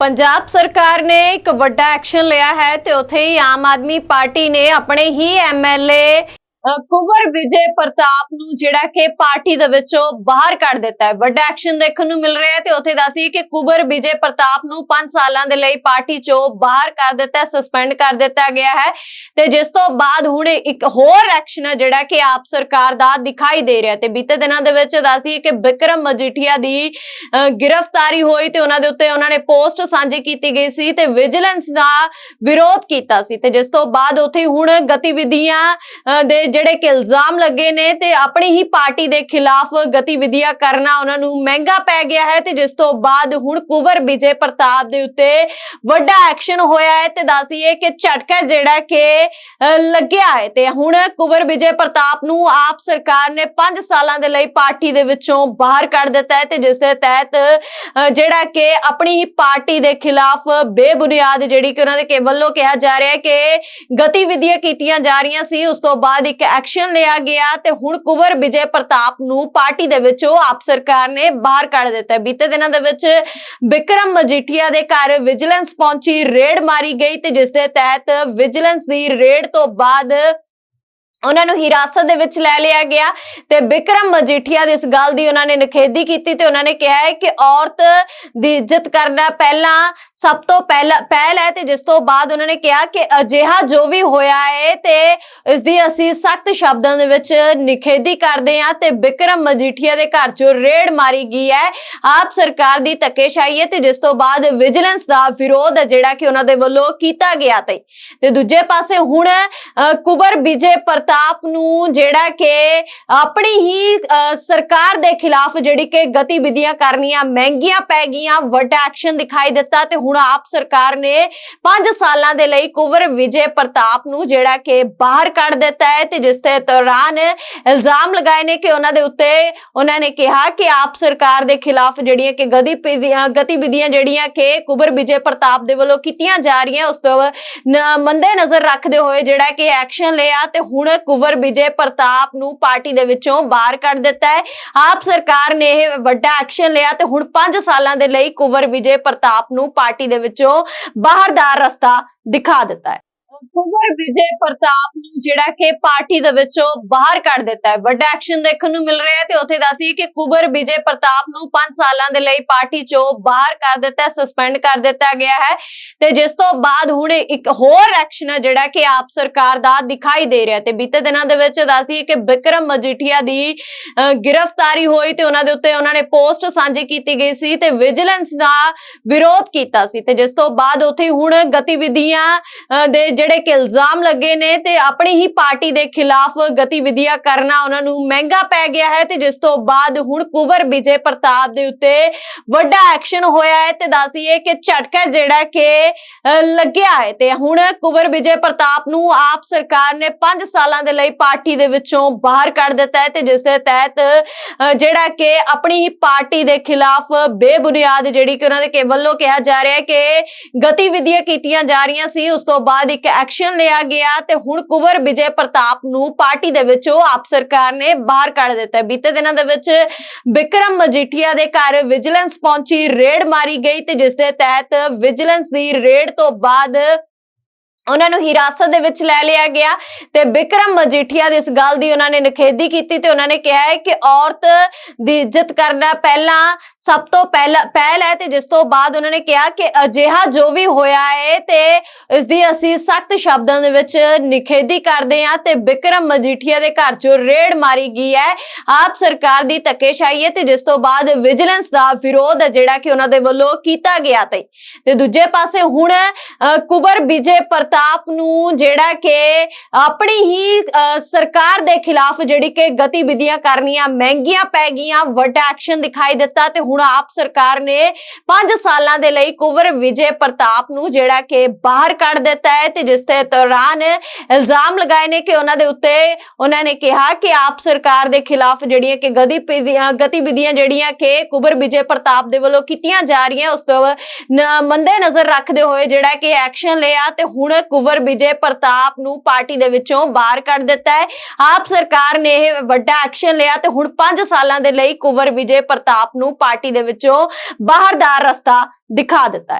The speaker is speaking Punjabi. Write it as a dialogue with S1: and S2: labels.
S1: ਪੰਜਾਬ ਸਰਕਾਰ ਨੇ ਇੱਕ ਵੱਡਾ ਐਕਸ਼ਨ ਲਿਆ ਹੈ ਤੇ ਉੱਥੇ ਹੀ ਆਮ ਆਦਮੀ ਪਾਰਟੀ ਨੇ ਆਪਣੇ ਹੀ ਐਮਐਲਏ ਕੁਵਰ ਵਿਜੇ ਪ੍ਰਤਾਪ ਨੂੰ ਜਿਹੜਾ ਕਿ ਪਾਰਟੀ ਦੇ ਵਿੱਚੋਂ ਬਾਹਰ ਕੱਢ ਦਿੱਤਾ ਹੈ। ਵੱਡਾ ਐਕਸ਼ਨ ਦੇਖਣ ਨੂੰ ਮਿਲ ਰਿਹਾ ਹੈ ਤੇ ਉੱਥੇ ਦੱਸੀ ਕਿ ਕੁਵਰ ਵਿਜੇ ਪ੍ਰਤਾਪ ਨੂੰ 5 ਸਾਲਾਂ ਦੇ ਲਈ ਪਾਰਟੀ ਚੋਂ ਬਾਹਰ ਕਰ ਦਿੱਤਾ ਸਸਪੈਂਡ ਕਰ ਦਿੱਤਾ ਗਿਆ ਹੈ। ਤੇ ਜਿਸ ਤੋਂ ਬਾਅਦ ਹੁਣ ਇੱਕ ਹੋਰ ਐਕਸ਼ਨ ਹੈ ਜਿਹੜਾ ਕਿ ਆਪ ਸਰਕਾਰ ਦਾ ਦਿਖਾਈ ਦੇ ਰਿਹਾ ਤੇ ਬੀਤੇ ਦਿਨਾਂ ਦੇ ਵਿੱਚ ਦੱਸਦੀ ਕਿ ਬਿਕਰਮ ਮਜੀਠੀਆ ਦੀ ਗ੍ਰਿਫਤਾਰੀ ਹੋਈ ਤੇ ਉਹਨਾਂ ਦੇ ਉੱਤੇ ਉਹਨਾਂ ਨੇ ਪੋਸਟ ਸਾਂਝੀ ਕੀਤੀ ਗਈ ਸੀ ਤੇ ਵਿਜੀਲੈਂਸ ਦਾ ਵਿਰੋਧ ਕੀਤਾ ਸੀ। ਤੇ ਜਿਸ ਤੋਂ ਬਾਅਦ ਉੱਥੇ ਹੁਣ ਗਤੀਵਿਧੀਆਂ ਦੇ ਜਿਹੜੇ ਕਿ ਇਲਜ਼ਾਮ ਲੱਗੇ ਨੇ ਤੇ ਆਪਣੀ ਹੀ ਪਾਰਟੀ ਦੇ ਖਿਲਾਫ ਗਤੀਵਿਧੀਆਂ ਕਰਨਾ ਉਹਨਾਂ ਨੂੰ ਮਹਿੰਗਾ ਪੈ ਗਿਆ ਹੈ ਤੇ ਜਿਸ ਤੋਂ ਬਾਅਦ ਹੁਣ ਕੁਵਰ ਵਿਜੇ ਪ੍ਰਤਾਪ ਦੇ ਉੱਤੇ ਵੱਡਾ ਐਕਸ਼ਨ ਹੋਇਆ ਹੈ ਤੇ ਦੱਸਦੀਏ ਕਿ ਝਟਕਾ ਜਿਹੜਾ ਕਿ ਲੱਗਿਆ ਹੈ ਤੇ ਹੁਣ ਕੁਵਰ ਵਿਜੇ ਪ੍ਰਤਾਪ ਨੂੰ ਆਪ ਸਰਕਾਰ ਨੇ 5 ਸਾਲਾਂ ਦੇ ਲਈ ਪਾਰਟੀ ਦੇ ਵਿੱਚੋਂ ਬਾਹਰ ਕੱਢ ਦਿੱਤਾ ਹੈ ਤੇ ਜਿਸ ਦੇ ਤਹਿਤ ਜਿਹੜਾ ਕਿ ਆਪਣੀ ਹੀ ਪਾਰਟੀ ਦੇ ਖਿਲਾਫ ਬੇਬੁਨਿਆਦ ਜਿਹੜੀ ਕਿ ਉਹਨਾਂ ਦੇ ਵੱਲੋਂ ਕਿਹਾ ਜਾ ਰਿਹਾ ਹੈ ਕਿ ਗਤੀਵਿਧੀਆਂ ਕੀਤੀਆਂ ਜਾ ਰਹੀਆਂ ਸੀ, ਉਸ ਤੋਂ ਬਾਅਦ ਇੱਕ ਐਕਸ਼ਨ ਲਿਆ ਗਿਆ ਤੇ ਹੁਣ ਕੁਵਰ ਵਿਜੇ ਪ੍ਰਤਾਪ ਨੂੰ ਪਾਰਟੀ ਦੇ ਵਿੱਚੋਂ ਆਪ ਸਰਕਾਰ ਨੇ ਬਾਹਰ ਕੱਢ ਦਿੱਤਾ ਬੀਤੇ ਦਿਨਾਂ ਦੇ ਵਿੱਚ ਵਿਕਰਮ ਮਜੀਠੀਆ ਦੇ ਘਰ ਵਿਜੀਲੈਂਸ ਪਹੁੰਚੀ, ਰੇਡ ਮਾਰੀ ਗਈ ਤੇ ਜਿਸ ਦੇ ਤਹਿਤ ਵਿਜੀਲੈਂਸ ਦੀ ਰੇਡ ਤੋਂ ਬਾਅਦ ਉਹਨਾਂ ਨੂੰ ਹਿਰਾਸਤ ਦੇ ਵਿੱਚ ਲੈ ਲਿਆ ਗਿਆ ਤੇ ਵਿਕਰਮ ਮਜੀਠੀਆ ਦੀ ਇਸ ਗੱਲ ਦੀ ਉਹਨਾਂ ਨੇ ਨਿਖੇਧੀ ਕੀਤੀ ਤੇ ਉਹਨਾਂ ਨੇ ਕਿਹਾ ਹੈ ਕਿ ਔਰਤ ਦੀ ਇੱਜ਼ਤ ਕਰਨਾ ਪਹਿਲਾਂ ਸਭ ਤੋਂ ਪਹਿਲਾ ਪਹਿਲ ਹੈ ਤੇ ਜਿਸ ਤੋਂ ਬਾਅਦ ਉਹਨਾਂ ਨੇ ਕਿਹਾ ਕਿ ਅਜਿਹਾ ਜੋ ਵੀ ਹੋਇਆ ਹੈ ਤੇ ਇਸ ਦੀ ਅਸੀਂ ਸਖਤ ਸ਼ਬਦਾਂ ਦੇ ਵਿੱਚ ਨਿਖੇਧੀ ਕਰਦੇ ਹਾਂ ਤੇ ਵਿਕਰਮ ਮਜੀਠੀਆ ਦੇ ਘਰ ਚੋਂ ਰੇਡ ਮਾਰੀ ਗਈ ਹੈ। ਆਪ ਸਰਕਾਰ ਦੀ ਧੱਕੇਸ਼ਾਹੀ ਹੈ ਤੇ ਜਿਸ ਤੋਂ ਬਾਅਦ ਵਿਜੀਲੈਂਸ ਦਾ ਵਿਰੋਧ ਜਿਹੜਾ ਕਿ ਉਹਨਾਂ ਦੇ ਵੱਲੋਂ ਕੀਤਾ ਗਿਆ ਤੇ। ਦੂਜੇ ਪਾਸੇ ਹੁਣ ਅ, ਕੁਬਰ ਵਿਜੇ ਪ੍ਰਤਾਪ ਨੂੰ ਜਿਹੜਾ ਕਿ ਆਪਣੀ ਹੀ ਅ, ਸਰਕਾਰ ਦੇ ਖਿਲਾਫ ਜਿਹੜੀ ਕਿ ਗਤੀਵਿਧੀਆਂ ਕਰਨੀਆਂ ਮਹਿੰਗੀਆਂ ਪੈ ਗਈਆਂ ਵੱਡਾ ਐਕਸ਼ਨ ਦਿਖਾਈ ਦਿੱਤਾ ਤੇ ਹੁਣ ਆਪ ਸਰਕਾਰ ਨੇ 5 ਸਾਲਾਂ ਦੇ ਲਈ ਕੁਵਰ ਵਿਜੇ ਪ੍ਰਤਾਪ ਨੂੰ ਜਿਹੜਾ ਕਿ ਬਾਹਰ ਕੱਢ ਦਿੱਤਾ ਹੈ ਤੇ ਜਿਸ ਦੇ ਦੌਰਾਨ ਇਲਜ਼ਾਮ ਲਗਾਏ ਨੇ ਕਿ ਉਹਨਾਂ ਦੇ ਉੱਤੇ ਉਹਨਾਂ ਨੇ ਕਿਹਾ ਕਿ ਆਪ ਸਰਕਾਰ ਦੇ ਖਿਲਾਫ ਜਿਹੜੀਆਂ ਕਿ ਗਤੀਵਿਧੀਆਂ ਗਤੀਵਿਧੀਆਂ ਜਿਹੜੀਆਂ ਕਿ ਕੁਵਰ ਵਿਜੇ ਪ੍ਰਤਾਪ ਦੇ ਵੱਲੋਂ ਕੀਤੀਆਂ ਜਾ ਰਹੀਆਂ ਉਸ ਤੋਂ ਮੰਦੇ ਨਜ਼ਰ ਰੱਖਦੇ ਹੋਏ ਜਿਹੜਾ ਕਿ ਐਕਸ਼ਨ ਲਿਆ ਤੇ ਹੁਣ ਕੁਵਰ ਵਿਜੇ ਪ੍ਰਤਾਪ ਨੂੰ ਪਾਰਟੀ ਦੇ ਵਿੱਚੋਂ ਬਾਹਰ ਕੱਢ ਦਿੱਤਾ ਹੈ। ਆਪ ਸਰਕਾਰ ਨੇ ਇਹ ਵੱਡਾ ਐਕਸ਼ਨ ਲਿਆ ਤੇ ਹੁਣ 5 ਸਾਲਾਂ ਦੇ ਲਈ ਕੁਵਰ ਵਿਜੇ ਪ੍ਰਤਾਪ ਨੂੰ ਪਾਰਟੀ ਦੇ ਵਿੱਚੋਂ ਬਾਹਰ ਦਾ ਰਸਤਾ ਦਿਖਾ ਦਿੱਤਾ ਹੈ। ਕੁਵਰ ਵਿਜੇ ਪ੍ਰਤਾਪ ਨੂੰ ਜਿਹੜਾ ਕਿ ਪਾਰਟੀ ਦੇ ਵਿੱਚੋਂ ਬਾਹਰ ਕੱਢ ਦਿੱਤਾ ਹੈ। ਵੱਡਾ ਐਕਸ਼ਨ ਦੇਖਣ ਨੂੰ ਮਿਲ ਰਿਹਾ ਹੈ ਤੇ ਉੱਥੇ ਦੱਸੀ ਕਿ ਕੁਵਰ ਵਿਜੇ ਪ੍ਰਤਾਪ ਨੂੰ 5 ਸਾਲਾਂ ਦੇ ਲਈ ਪਾਰਟੀ ਚੋਂ ਬਾਹਰ ਕਰ ਦਿੱਤਾ ਸਸਪੈਂਡ ਕਰ ਦਿੱਤਾ ਗਿਆ ਹੈ ਤੇ ਜਿਸ ਤੋਂ ਬਾਅਦ ਹੁਣ ਇੱਕ ਹੋਰ ਐਕਸ਼ਨ ਹੈ ਜਿਹੜਾ ਕਿ ਆਪ ਸਰਕਾਰ ਦਾ ਦਿਖਾਈ ਦੇ ਰਿਹਾ ਤੇ ਬੀਤੇ ਦਿਨਾਂ ਦੇ ਵਿੱਚ ਦੱਸਦੀ ਕਿ ਵਿਕਰਮ ਮਜੀਠੀਆ ਦੀ ਗ੍ਰਿਫਤਾਰੀ ਹੋਈ ਤੇ ਉਹਨਾਂ ਦੇ ਉੱਤੇ ਉਹਨਾਂ ਨੇ ਪੋਸਟ ਸਾਂਝੀ ਕੀਤੀ ਗਈ ਸੀ ਤੇ ਵਿਜੀਲੈਂਸ ਦਾ ਵਿਰੋਧ ਕੀਤਾ ਸੀ ਤੇ ਜਿਸ ਤੋਂ ਬਾਅਦ ਉੱਥੇ ਹੁਣ ਗਤੀਵਿਧੀਆਂ ਦੇ ਜਿਹੜੇ ਕਿ ਇਲਜ਼ਾਮ ਲੱਗੇ ਨੇ ਤੇ ਆਪਣੀ ਹੀ ਪਾਰਟੀ ਦੇ ਖਿਲਾਫ ਗਤੀਵਿਧੀਆਂ ਕਰਨਾ ਉਹਨਾਂ ਨੂੰ ਮਹਿੰਗਾ ਪੈ ਗਿਆ ਹੈ ਤੇ ਜਿਸ ਤੋਂ ਬਾਅਦ ਹੁਣ ਕੁਵਰ ਵਿਜੇ ਪ੍ਰਤਾਪ ਦੇ ਉੱਤੇ ਵੱਡਾ ਐਕਸ਼ਨ ਹੋਇਆ ਹੈ ਤੇ ਦੱਸਦੀਏ ਕਿ ਝਟਕਾ ਜਿਹੜਾ ਕਿ ਲੱਗਿਆ ਹੈ ਤੇ ਹੁਣ ਕੁਵਰ ਵਿਜੇ ਪ੍ਰਤਾਪ ਨੂੰ ਆਪ ਸਰਕਾਰ ਨੇ 5 ਸਾਲਾਂ ਦੇ ਲਈ ਪਾਰਟੀ ਦੇ ਵਿੱਚੋਂ ਬਾਹਰ ਕੱਢ ਦਿੱਤਾ ਹੈ ਤੇ ਜਿਸ ਦੇ ਤਹਿਤ ਜਿਹੜਾ ਕਿ ਆਪਣੀ ਹੀ ਪਾਰਟੀ ਦੇ ਖਿਲਾਫ ਬੇਬੁਨਿਆਦ ਜਿਹੜੀ ਕਿ ਉਹਨਾਂ ਦੇ ਵੱਲੋਂ ਕਿਹਾ ਜਾ ਰਿਹਾ ਹੈ ਕਿ ਗਤੀਵਿਧੀਆਂ ਕੀਤੀਆਂ ਜਾ ਰਹੀਆਂ ਸੀ, ਉਸ ਤੋਂ ਬਾਅਦ ਇੱਕ ਐਕਸ਼ਨ ਲਿਆ ਗਿਆ ਤੇ ਹੁਣ ਕੁਵਰ ਵਿਜੇ ਪ੍ਰਤਾਪ ਨੂੰ ਪਾਰਟੀ ਦੇ ਵਿੱਚੋਂ ਆਪ ਸਰਕਾਰ ਨੇ ਬਾਹਰ ਕੱਢ ਦਿੱਤਾ। ਬੀਤੇ ਦਿਨਾਂ ਦੇ ਵਿੱਚ ਵਿਕਰਮ ਮਜੀਠੀਆ ਦੇ ਘਰ ਵਿਜੀਲੈਂਸ ਪਹੁੰਚੀ, ਰੇਡ ਮਾਰੀ ਗਈ ਤੇ ਜਿਸ ਦੇ ਤਹਿਤ ਵਿਜੀਲੈਂਸ ਦੀ ਰੇਡ ਤੋਂ ਬਾਅਦ ਉਹਨਾਂ ਨੂੰ ਹਿਰਾਸਤ ਦੇ ਵਿੱਚ ਲੈ ਲਿਆ ਗਿਆ ਤੇ ਵਿਕਰਮ ਮਜੀਠੀਆ ਦੀ ਇਸ ਗੱਲ ਦੀ ਉਹਨਾਂ ਨੇ ਨਿਖੇਧੀ ਕੀਤੀ ਤੇ ਉਹਨਾਂ ਨੇ ਕਿਹਾ ਹੈ ਕਿ ਔਰਤ ਦੀ ਇੱਜ਼ਤ ਕਰਨਾ ਪਹਿਲਾਂ ਸਭ ਤੋਂ ਪਹਿਲਾ ਪਹਿਲ ਹੈ ਤੇ ਜਿਸ ਤੋਂ ਬਾਅਦ ਉਹਨਾਂ ਨੇ ਕਿਹਾ ਕਿ ਅਜਿਹਾ ਜੋ ਵੀ ਹੋਇਆ ਹੈ ਤੇ ਇਸ ਦੀ ਅਸੀਂ ਸਖਤ ਸ਼ਬਦਾਂ ਦੇ ਵਿੱਚ ਨਿਖੇਧੀ ਕਰਦੇ ਹਾਂ ਤੇ ਵਿਕਰਮ ਮਜੀਠੀਆ ਦੇ ਘਰ ਚੋਂ ਰੇਡ ਮਾਰੀ ਗਈ ਹੈ। ਆਪ ਸਰਕਾਰ ਦੀ ਧੱਕੇਸ਼ਾਹੀ ਹੈ ਤੇ ਜਿਸ ਤੋਂ ਬਾਅਦ ਵਿਜੀਲੈਂਸ ਦਾ ਵਿਰੋਧ ਜਿਹੜਾ ਕਿ ਉਹਨਾਂ ਦੇ ਵੱਲੋਂ ਕੀਤਾ ਗਿਆ ਤੇ ਦੂਜੇ ਪਾਸੇ ਹੁਣ ਅ, ਕੁਬਰ ਵਿਜੇ ਪ੍ਰਤਾਪ ਨੂੰ ਜਿਹੜਾ ਕਿ ਆਪਣੀ ਹੀ ਅ, ਸਰਕਾਰ ਦੇ ਖਿਲਾਫ ਜਿਹੜੀ ਕਿ ਗਤੀਵਿਧੀਆਂ ਕਰਨੀਆਂ ਮਹਿੰਗੀਆਂ ਪੈ ਗਈਆਂ ਵੱਡਾ ਐਕਸ਼ਨ ਦਿਖਾਈ ਦਿੱਤਾ ਤੇ ਹੁਣ ਆਪ ਸਰਕਾਰ ਨੇ 5 ਸਾਲਾਂ ਦੇ ਲਈ ਕੁਵਰ ਵਿਜੇ ਪ੍ਰਤਾਪ ਨੂੰ ਜਿਹੜਾ ਕਿ ਬਾਹਰ ਕੱਢ ਦਿੱਤਾ ਹੈ ਤੇ ਜਿਸ ਦੇ ਦੌਰਾਨ ਇਲਜ਼ਾਮ ਲਗਾਏ ਨੇ ਕਿ ਉਹਨਾਂ ਦੇ ਉੱਤੇ ਉਹਨਾਂ ਨੇ ਕਿਹਾ ਕਿ ਆਪ ਸਰਕਾਰ ਦੇ ਖਿਲਾਫ ਜਿਹੜੀਆਂ ਕਿ ਗਤੀਵਿਧੀਆਂ ਗਤੀਵਿਧੀਆਂ ਜਿਹੜੀਆਂ ਕਿ ਕੁਵਰ ਵਿਜੇ ਪ੍ਰਤਾਪ ਦੇ ਵੱਲੋਂ ਕੀਤੀਆਂ ਜਾ ਰਹੀਆਂ ਉਸ ਤੋਂ ਨ- ਮੰਦੇ ਨਜ਼ਰ ਰੱਖਦੇ ਹੋਏ ਜਿਹੜਾ ਕਿ ਐਕਸ਼ਨ ਲਿਆ ਤੇ ਹੁਣ ਕੁਵਰ ਵਿਜੇ ਪ੍ਰਤਾਪ ਨੂੰ ਪਾਰਟੀ ਦੇ ਵਿੱਚੋਂ ਬਾਹਰ ਕੱਢ ਦਿੱਤਾ ਹੈ। ਆਪ ਸਰਕਾਰ ਨੇ ਇਹ ਵੱਡਾ ਐਕਸ਼ਨ ਲਿਆ ਤੇ ਹੁਣ 5 ਸਾਲਾਂ ਦੇ ਲਈ ਕੁਵਰ ਵਿਜੇ ਪ੍ਰਤਾਪ ਨੂੰ ਪਾਰਟੀ ਦੇ ਵਿੱਚੋਂ ਬਾਹਰ ਦਾ ਰਸਤਾ ਦਿਖਾ ਦਿੱਤਾ ਹੈ।